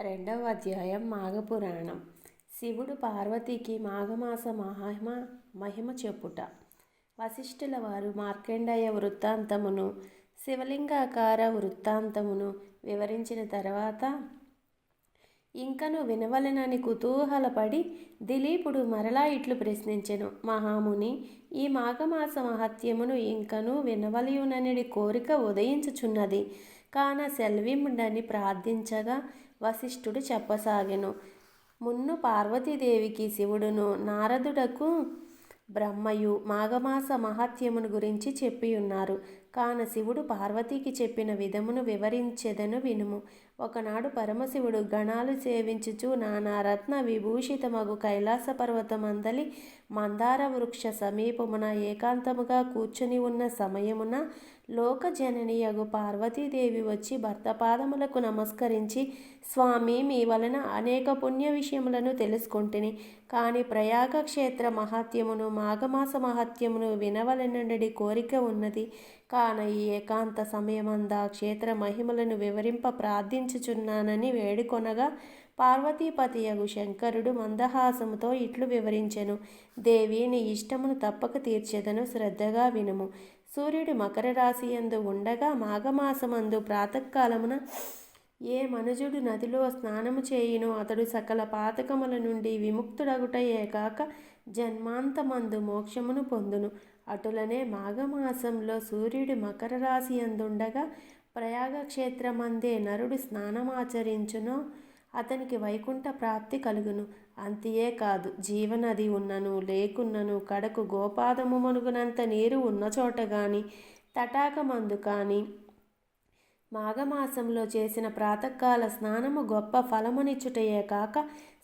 రెండవ అధ్యాయం మాఘపురాణం. శివుడు పార్వతికి మాఘమాస మహిమ మహిమ చెప్పుట. వశిష్ఠుల వారు మార్కండేయ వృత్తాంతమును శివలింగాకార వృత్తాంతమును వివరించిన తర్వాత ఇంకను వినవలెనని కుతూహలపడి దిలీపుడు మరలా ఇట్లు ప్రశ్నించెను. మహాముని ఈ మాఘమాస మహత్యమును ఇంకను వినవలయునని కోరిక ఉదయించుచున్నది. కాన సెల్విముండని ప్రార్థించగా వశిష్ఠుడు చెప్పసాగెను. మున్ను పార్వతీదేవికి శివుడును నారదుడకు బ్రహ్మయు మాఘమాస మహాత్యమును గురించి చెప్పి ఉన్నారు కాన శివుడు పార్వతీకి చెప్పిన విధమును వివరించెదను వినుము. ఒకనాడు పరమశివుడు గణాలు సేవించుచు నానా రత్న విభూషితమగు కైలాస పర్వతమందలి మందార వృక్ష సమీపమున ఏకాంతముగా కూర్చుని ఉన్న సమయమున లోకజననియగు పార్వతీదేవి వచ్చి భర్త పాదములకు నమస్కరించి స్వామి మీ వలన అనేక పుణ్య విషయములను తెలుసుకుంటుని. కానీ ప్రయాగ క్షేత్ర మహాత్యమును మాఘమాస మహాత్యమును వినవలనడి కోరిక ఉన్నది. కాన ఈ ఏకాంత సమయమందా క్షేత్ర మహిమలను వివరింప ప్రార్థించుచున్నానని వేడుకొనగా పార్వతీపతియగు శంకరుడు మందహాసముతో ఇట్లు వివరించెను. దేవి నీ ఇష్టమును తప్పక తీర్చెదను శ్రద్ధగా వినుము. సూర్యుడు మకర రాశియందు ఉండగా మాఘమాసమందు ప్రాతకాలమున ఏ మనుజుడు నదిలో స్నానము చేయునో అతడు సకల పాతకముల నుండి విముక్తుడగుటయే కాక జన్మాంతమందు మోక్షమును పొందును. అటులనే మాఘమాసంలో సూర్యుడు మకర రాశి అందుండగా ప్రయాగ క్షేత్రమందే నరుడు స్నానమాచరించునో అతనికి వైకుంఠ ప్రాప్తి కలుగును. అంతియే కాదు జీవనది ఉన్నను లేకున్నను కడకు గోపాదము మనుగునంత నీరు ఉన్న చోట గాని తటాకమందు కానీ మాఘమాసంలో చేసిన ప్రాతకాల స్నానము గొప్ప ఫలమునిచ్చుటయే కాక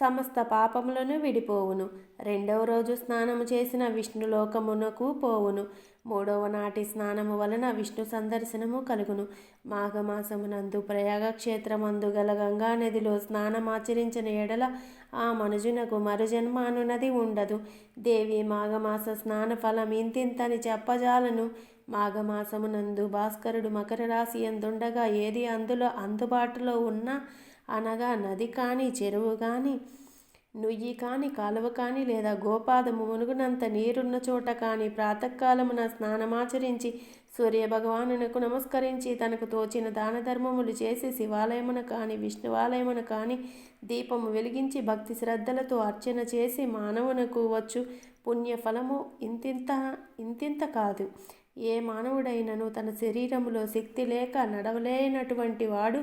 సమస్త పాపములను విడిపోవును. రెండవ రోజు స్నానము చేసిన విష్ణులోకమునకు పోవును. మూడవ నాటి స్నానము వలన విష్ణు సందర్శనము కలుగును. మాఘమాసమునందు ప్రయాగక్షేత్రమందు గల గంగా నదిలో స్నానమాచరించిన ఎడల ఆ మనుజునకు మరుజన్మానునది ఉండదు. దేవి మాఘమాస స్నాన ఫలం ఇంతింతని చెప్పజాలను. మాఘమాసమునందు భాస్కరుడు మకర రాశి ఎందుండగా ఏది అందులో అందుబాటులో ఉన్న అనగా నది కానీ చెరువు కానీ నుయ్యి కాని కాలువ కాని లేదా గోపాదము మునుగునంత నీరున్న చోట కాని ప్రాతకాలమున స్నానమాచరించి సూర్యభగవానునకు నమస్కరించి తనకు తోచిన దాన ధర్మములు చేసి శివాలయమున కాని విష్ణువాలయమున కాని దీపము వెలిగించి భక్తి శ్రద్ధలతో అర్చన చేసి మానవునకు వచ్చు పుణ్యఫలము ఇంతింత ఇంతింత కాదు. ఏ మానవుడైనను తన శరీరములో శక్తి లేక నడవలేనటువంటి వాడు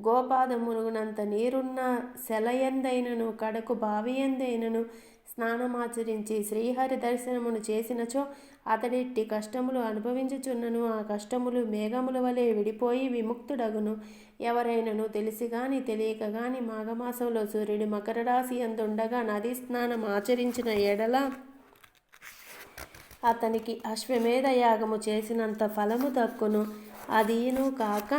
గోపాదమునుగునంత నీరున్న శలయందైనను కడకు బావియందైనను స్నానమాచరించి శ్రీహరి దర్శనమును చేసినచో అతడిట్టి కష్టములు అనుభవించుచున్నను. ఆ కష్టములు మేఘముల వలె విడిపోయి విముక్తుడగును. ఎవరైనను తెలిసి గాని తెలియక గాని మాఘమాసంలో సూర్యుడు మకర రాశి అందుండగా నదీ స్నానం ఆచరించిన ఎడల అతనికి అశ్వమేధ యాగము చేసినంత ఫలము దక్కును. అదియును కాక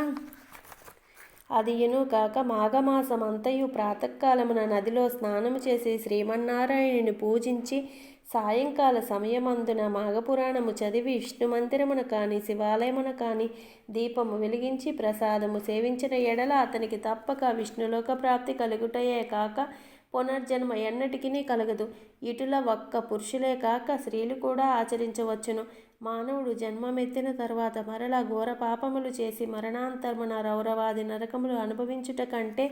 అదియును కాక మాఘమాసమంతయు ప్రాతకాలమున నదిలో స్నానము చేసి శ్రీమన్నారాయణుని పూజించి సాయంకాల సమయమందున మాఘపురాణము చదివి విష్ణు మందిరమున కానీ శివాలయమున కానీ దీపము వెలిగించి ప్రసాదము సేవించిన ఎడల అతనికి తప్పక విష్ణులోక ప్రాప్తి కలుగుటయే కాక పునర్జన్మ ఎన్నటికీ కలగదు. ఇటుల ఒక్క పురుషులే కాక స్త్రీలు కూడా ఆచరించవచ్చును. మానవుడు జన్మమెత్తిన తర్వాత మరలా ఘోర పాపములు చేసి మరణాంతరమున రౌరవాది నరకములు అనుభవించుట కంటే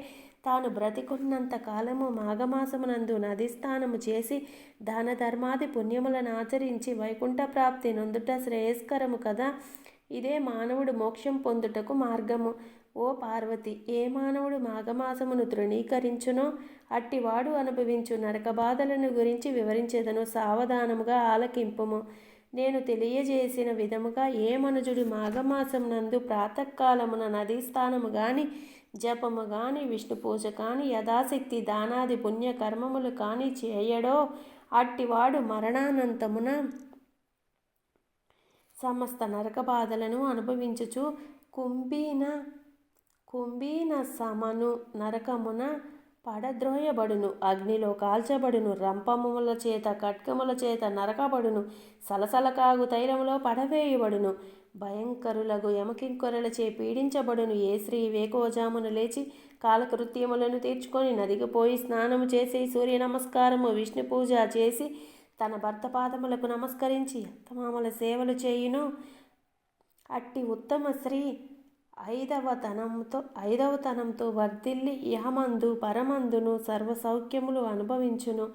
తాను బ్రతికున్నంత కాలము మాఘమాసమునందు నదిస్థానము చేసి దాన ధర్మాది పుణ్యములను ఆచరించి వైకుంఠ ప్రాప్తి నొందుట శ్రేయస్కరము కదా. ఇదే మానవుడు మోక్షం పొందుటకు మార్గము. ఓ పార్వతి ఏ మానవుడు మాఘమాసమును తృణీకరించునో అట్టివాడు అనుభవించు నరక బాధలను గురించి వివరించేదను సావధానముగా ఆలకింపుము. నేను తెలియజేసిన విధముగా ఏ మనుజుడి మాఘమాసం నందు ప్రాతకాలమున నదీ స్థానము గాని జపము గాని విష్ణు పూజ కాని యథాశక్తి దానాది పుణ్యకర్మములు కానీ చేయడో అట్టివాడు మరణానంతమున సమస్త నరక బాధలను అనుభవించుచు కుంభీన కుంభీన సమను నరకమున పడద్రోయబడును. అగ్నిలో కాల్చబడును. రంపముల చేత కట్కముల చేత నరకబడును. సలసల కాగు తైలములో పడవేయబడును. భయంకరులగు యమకింకొరలచే పీడించబడును. ఏ స్త్రీ వేకోజామును లేచి కాలకృత్యములను తీర్చుకొని నదికి పోయి స్నానము చేసి సూర్య నమస్కారము విష్ణు పూజ చేసి తన భర్త పాదములకు నమస్కరించి అత్తమామల సేవలు చేయును. అట్టి ఉత్తమ స్త్రీ ఐదవ తనంతో ఐదవ తనంతో వర్ధిల్లి ఇహమందు పరమందును సర్వ సౌఖ్యములు అనుభవించును.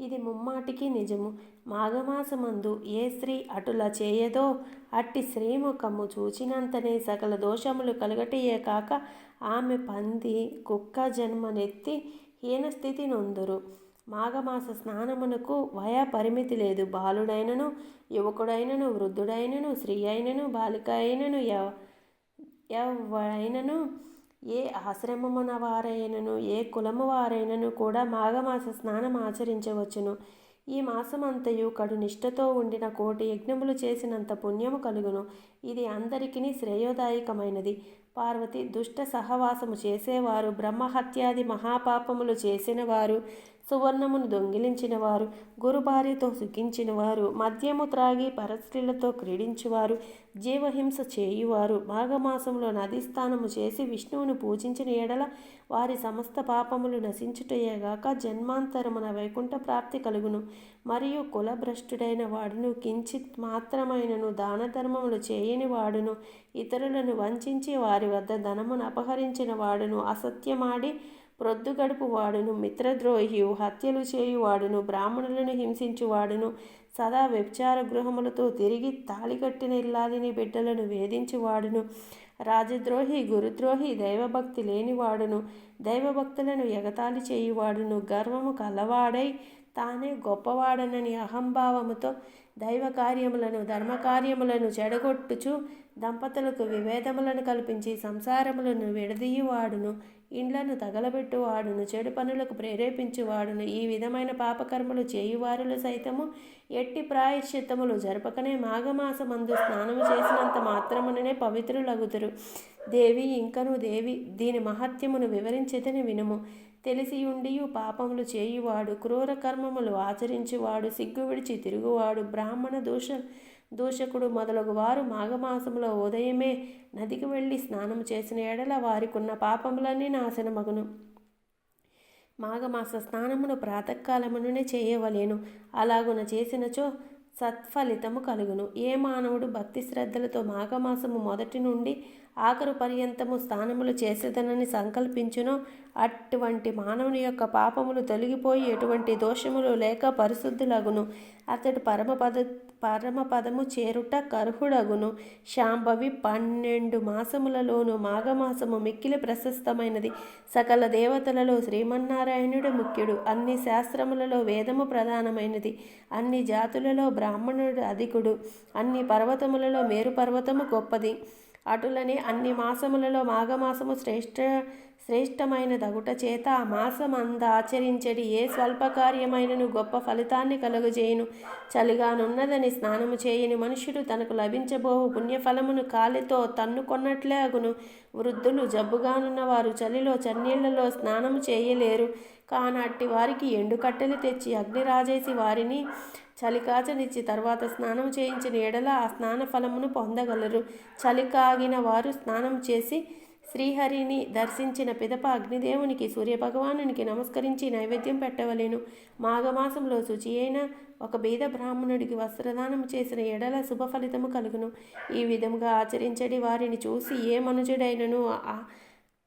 ఇది ముమ్మాటికి నిజము. మాఘమాసమందు ఏ స్త్రీ అటుల చేయదో అట్టి శ్రీముఖము చూచినంతనే సకల దోషములు కలగటియే కాక ఆమె పంది కుక్క జన్మనెత్తి హీనస్థితి నొందురు. మాఘమాస స్నానమునకు వయా పరిమితి లేదు. బాలుడైనను యువకుడైనను వృద్ధుడైనను స్త్రీ అయినను బాలిక అయినను ఎవ ఏ ఆశ్రమమున వారైనను ఏ కులము వారైనను కూడా మాఘమాస స్నానం ఆచరించవచ్చును. ఈ మాసమంతయు కడు నిష్ఠతో ఉండిన కోటి యజ్ఞములు చేసినంత పుణ్యము కలుగును. ఇది అందరికీ శ్రేయోదాయకమైనది. పార్వతి దుష్ట సహవాసము చేసేవారు బ్రహ్మహత్యాది మహాపాపములు చేసిన వారు సువర్ణమును దొంగిలించిన వారు గురుభార్యతో సుఖించినవారు మద్యము త్రాగి పరస్త్రీలతో క్రీడించువారు జీవహింస చేయువారు మాఘమాసంలో నదిస్థానము చేసి విష్ణువును పూజించిన ఎడల వారి సమస్త పాపములు నశించుటయేగాక జన్మాంతరమున వైకుంఠ ప్రాప్తి కలుగును. మరియు కులభ్రష్టుడైన వాడును కించిత్ మాత్రమైనను దాన ధర్మములు చేయని వాడును ఇతరులను వంచి వారి వద్ద ధనమును అపహరించిన వాడును అసత్యమాడి ప్రొద్దుగడుపు వాడును మిత్రద్రోహియు హత్యలు చేయువాడును బ్రాహ్మణులను హింసించువాడును సదా వ్యభిచార గృహములతో తిరిగి తాళికట్టిన ఇల్లాదిని బిడ్డలను వేధించువాడును. రాజద్రోహి గురుద్రోహి దైవభక్తి లేనివాడును దైవభక్తులను ఎగతాళి చేయువాడును. గర్వము కలవాడై తానే గొప్పవాడనని అహంభావముతో దైవ కార్యములను ధర్మకార్యములను చెడగొట్టుచు దంపతులకు విభేదములను కల్పించి సంసారములను విడదీయువాడును. ఇండ్లను తగలబెట్టువాడును చెడు పనులకు ప్రేరేపించువాడును ఈ విధమైన పాపకర్మలు చేయువారులు సైతము ఎట్టి ప్రాయశ్చిత్తములు జరపకనే మాఘమాసమందు స్నానము చేసినంత మాత్రముననే పవిత్రులగుతురు దేవి ఇంకను దేవి దీని మహత్యమును వివరించితని వినుము. తెలిసియుండియు పాపములు చేయువాడు క్రూర కర్మములు ఆచరించువాడు సిగ్గు విడిచి తిరుగువాడు బ్రాహ్మణ దూష దూషకుడు మొదలగు వారు మాఘమాసంలో ఉదయమే నదికి వెళ్ళి స్నానం చేసిన ఎడల వారికున్న పాపములన్నీ నాశనమగును. మాఘమాస స్నానమును ప్రాతకాలముననే చేయవలేను. అలాగున చేసినచో సత్ఫలితము కలుగును. ఏ మానవుడు భక్తి శ్రద్ధలతో మాఘమాసము మొదటి నుండి ఆఖరు పర్యంతము స్థానములు చేసేదనని సంకల్పించునో. అటువంటి మానవుని యొక్క పాపములు తొలగిపోయి ఎటువంటి దోషములు లేక పరిశుద్ధులగును. అతడు పరమపద పరమపదము చేరుట కర్హుడగును. శాంభవి పన్నెండు మాసములలోను మాఘమాసము మిక్కిలి ప్రశస్తమైనది. సకల దేవతలలో శ్రీమన్నారాయణుడు ముఖ్యుడు. అన్ని శాస్త్రములలో వేదము ప్రధానమైనది. అన్ని జాతులలో బ్రాహ్మణుడు అధికుడు. అన్ని పర్వతములలో మేరు పర్వతము గొప్పది. అటులనే అన్ని మాసములలో మాఘమాసము శ్రేష్ఠ శ్రేష్టమైన దగుట చేత ఆ మాసమంద ఆచరించడి. ఏ స్వల్పకార్యమైనను గొప్ప ఫలితాన్ని కలుగజేయును. చలిగానున్నదని స్నానము చేయని మనుషుడు తనకు లభించబోవు పుణ్యఫలమును కాలితో తన్నుకొన్నట్లే అగును. వృద్ధులు జబ్బుగానున్న వారు చలిలో చన్నీళ్ళలో స్నానము చేయలేరు. కానట్టి వారికి ఎండు కట్టెలు తెచ్చి అగ్ని రాజేసి వారిని చలికాచనిచ్చి తర్వాత స్నానం చేయించిన ఎడల ఆ స్నాన ఫలమును పొందగలరు. చలికాగిన వారు స్నానం చేసి శ్రీహరిని దర్శించిన పిదప అగ్నిదేవునికి సూర్యభగవానునికి నమస్కరించి నైవేద్యం పెట్టవలేను. మాఘమాసంలో శుచి అయిన ఒక బీద బ్రాహ్మణుడికి వస్త్రదానం చేసిన ఎడల శుభ ఫలితము కలుగును. ఈ విధముగా ఆచరించడి వారిని చూసి ఏ మనుజుడైనను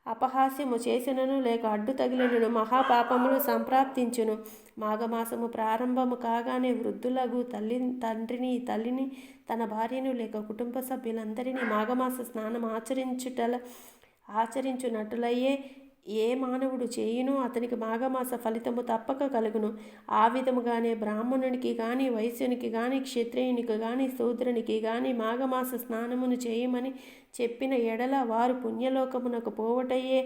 అపహాస్యము చేసినను లేక అడ్డు తగిలినను మహాపాపములు సంప్రాప్తించును. మాఘమాసము ప్రారంభము కాగానే వృద్ధులకు తల్లి తండ్రిని తల్లిని తన భార్యను లేక కుటుంబ సభ్యులందరినీ మాఘమాస స్నానం ఆచరించుటల ఆచరించునట్టులయ్యే ఏ మానవుడు చేయునో అతనికి మాఘమాస ఫలితము తప్పక కలుగును. ఆ విధముగానే బ్రాహ్మణునికి కానీ వైశ్యునికి కానీ క్షత్రియునికి కానీ శూద్రునికి కానీ మాఘమాస స్నానమును చేయమని చెప్పిన ఎడల వారు పుణ్యలోకమునకు పోవటయే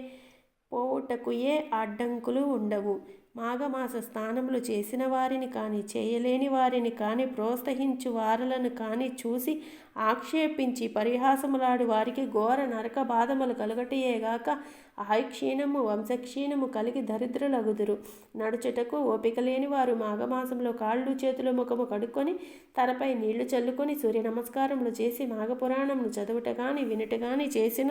పోవుటకుయే అడ్డంకులు ఉండవు. మాఘమాస స్నానములు చేసిన వారిని కానీ చేయలేని వారిని కానీ ప్రోత్సహించు వారలను కానీ చూసి ఆక్షేపించి పరిహాసములాడు వారికి ఘోర నరక బాధములు కలుగటయేగాక ఆయుక్షీణము వంశక్షీణము కలిగి దరిద్రులగుదురు. నడుచుటకు ఓపిక లేని వారు మాఘమాసంలో కాళ్ళు చేతులు ముఖము కడుక్కొని తలపై నీళ్ళు చల్లుకొని సూర్య నమస్కారములు చేసి మాఘపురాణమును చదువుట కానీ వినుట కానీ చేసిన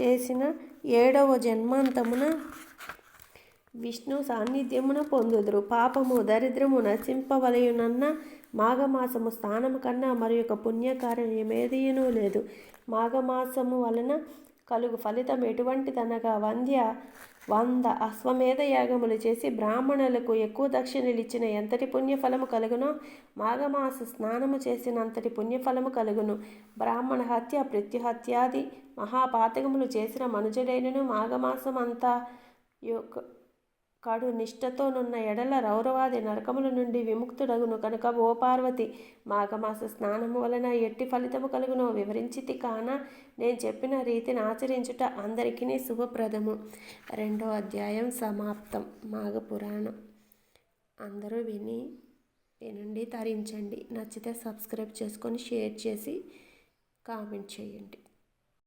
చేసిన ఏడవ జన్మాంతమున విష్ణు సాన్నిధ్యమున పొందుదురు. పాపము దరిద్రము నశింపవలయునన్న మాఘమాసము స్థానము కన్నా మరి యొక్క పుణ్యకార్యమేదియూ లేదు. మాఘమాసము వలన కలుగు ఫలితం ఎటువంటిదనగా వంద్య వంద అశ్వమేధ యాగములు చేసి బ్రాహ్మణులకు ఎక్కువ దక్షిణలు ఇచ్చిన ఎంతటి పుణ్యఫలము కలుగునో మాఘమాస స్నానము చేసినంతటి పుణ్యఫలము కలుగును. బ్రాహ్మణ హత్య ప్రత్యుహత్యాది మహాపాతకములు చేసిన మనుజుడైనను మాఘమాసం అంతా యొక్క కడు నిష్ఠతోనున్న ఎడల రౌరవాది నరకముల నుండి విముక్తుడగును కనుక ఓ పార్వతి మాఘమాస స్నానము వలన ఎట్టి ఫలితము కలుగునో వివరించితి కాన నేను చెప్పిన రీతిని ఆచరించుట అందరికీ శుభప్రదము. రెండో అధ్యాయం సమాప్తం. మాఘపురాణం. అందరూ విని వినండి తరించండి. నచ్చితే సబ్స్క్రైబ్ చేసుకొని షేర్ చేసి కామెంట్ చేయండి.